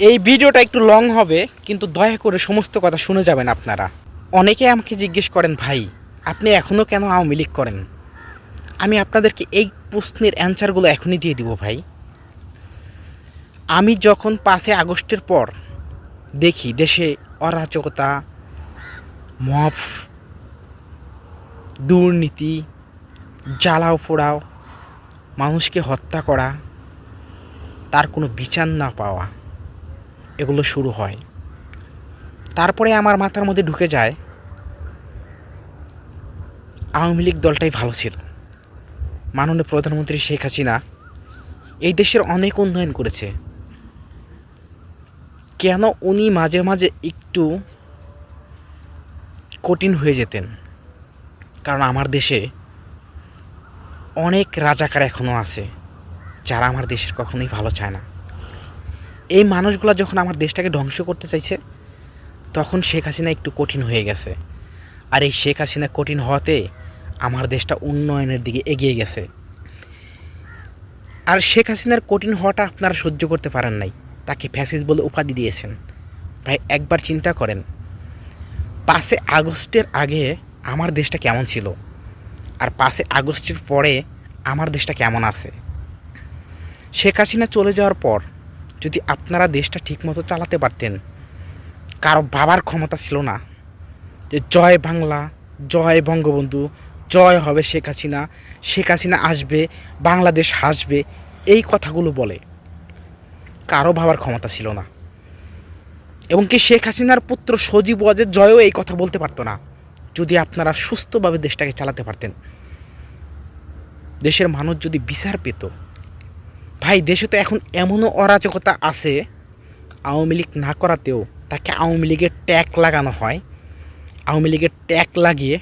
এই ভিডিওটা একটু লং হবে, কিন্তু দয়া করে সমস্ত কথা শুনে যাবেন আপনারা। অনেকে আমাকে জিজ্ঞেস করেন, ভাই, আপনি এখনও কেন আওয়ামী লীগ করেন? আমি আপনাদেরকে এই প্রশ্নের অ্যান্সারগুলো এখনই দিয়ে দিব, ভাই। আমি যখন পাঁচই আগস্টের পর দেখি দেশে অরাজকতা, মফ, দুর্নীতি, জ্বালাও পোড়াও, মানুষকে হত্যা করা, তার কোনো বিচার না পাওয়া এগুলো শুরু হয়। তারপরে আমার মাথার মধ্যে ঢুকে যায়, আওয়ামী লীগ দলটাই ভালো ছিল। মাননীয় প্রধানমন্ত্রী শেখ হাসিনা এই দেশের অনেক উন্নয়ন করেছে। কেন উনি মাঝে মাঝে একটু কঠিন হয়ে যেতেন? কারণ আমার দেশে অনেক রাজাকার এখনও আছে, যারা আমার দেশের কখনোই ভালো চায় না। এই মানুষগুলো যখন আমার দেশটাকে ধ্বংস করতে চাইছে, তখন শেখ হাসিনা একটু কঠিন হয়ে গেছে। আর এই শেখ হাসিনা কঠিন হওয়াতে আমার দেশটা উন্নয়নের দিকে এগিয়ে গেছে। আর শেখ হাসিনার কঠিন হওয়াটা আপনারা সহ্য করতে পারেন নাই। তাকে ফ্যাসিস বলে উপাধি দিয়েছেন। ভাই, একবার চিন্তা করেন পাঁচে আগস্টের আগে আমার দেশটা কেমন ছিল? আর পাঁচে আগস্টের পরে আমার দেশটা কেমন আছে? শেখ হাসিনা চলে যাওয়ার পর যদি আপনারা দেশটা ঠিকমতো চালাতে পারতেন, কারও বাবার ক্ষমতা ছিল না। যে জয় বাংলা, জয় বঙ্গবন্ধু, জয় হবে শেখ হাসিনা শেখ হাসিনা আসবে, বাংলাদেশ হাসবে, এই কথাগুলো বলে। কারও ভাবার ক্ষমতা ছিল না। এবং কি শেখ হাসিনার পুত্র সজীব ওয়াজের জয়ও এই কথা বলতে পারতো না। যদি আপনারা সুস্থভাবে দেশটাকে চালাতে পারতেন। দেশের মানুষ যদি বিচার পেত ভাই, দেশে তো এখন এমনও অরাজকতা আছে, আওয়ামী লীগ না করাতেও তাকে আওয়ামী লীগের ট্যাগ লাগানো হয়। আওয়ামী লীগের ট্যাগ লাগিয়ে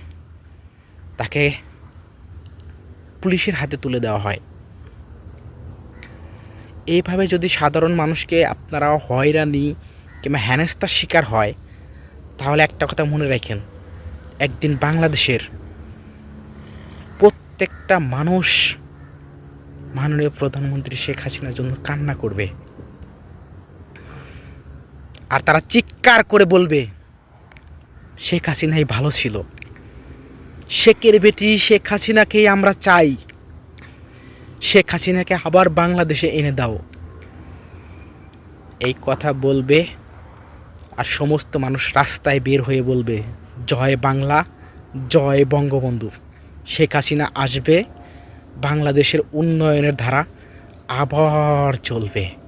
তাকে পুলিশের হাতে তুলে দেওয়া হয়। এইভাবে যদি সাধারণ মানুষকে আপনারা হয়রানি কিংবা হেনস্থার শিকার হয়, তাহলে একটা কথা মনে রাখেন, একদিন বাংলাদেশের প্রত্যেকটা মানুষ মাননীয় প্রধানমন্ত্রী শেখ হাসিনার জন্য কান্না করবে। আর তারা চিৎকার করে বলবে, শেখ হাসিনাই ভালো ছিল। শেখের বেটি শেখ হাসিনাকেই আমরা চাই। শেখ হাসিনাকে আবার বাংলাদেশে এনে দাও। এই কথা বলবে আর সমস্ত মানুষ রাস্তায় বের হয়ে বলবে, জয় বাংলা, জয় বঙ্গবন্ধু। শেখ হাসিনা আসবে বাংলাদেশের উন্নয়নের ধারা আবার চলবে।